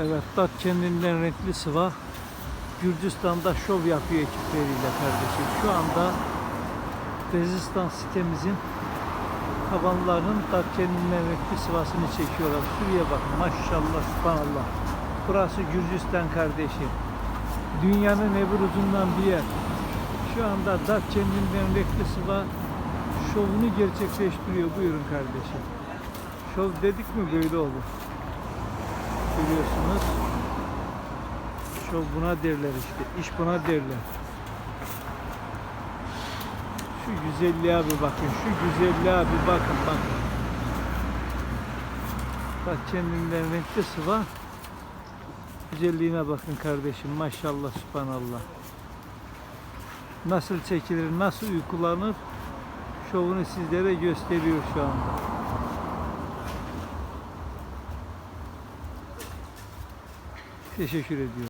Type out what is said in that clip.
Evet, dat kendinden renkli sıva Gürcistan'da şov yapıyor ekipleriyle kardeşim. Şu anda Bezistan sitemizin tabanlarının dat kendinden renkli sıvasını çekiyorlar. Şuraya bakın maşallah subhanallah. Burası Gürcistan kardeşim. Dünyanın öbür ucundan bir yer. Şu anda dat kendinden renkli sıva şovunu gerçekleştiriyor. Buyurun kardeşim. Şov dedik mi böyle olur. Görüyorsunuz. Şov buna derler işte. İş buna derler. Şu güzelliğe bir bakın. Şu güzelliğe bir bakın bakın. Bak kendinden renkli sıva. Güzelliğine bakın kardeşim. Maşallah subhanallah. Nasıl çekilir, nasıl uygulanır şovunu sizlere gösteriyor şu anda. Teşekkür ediyorum.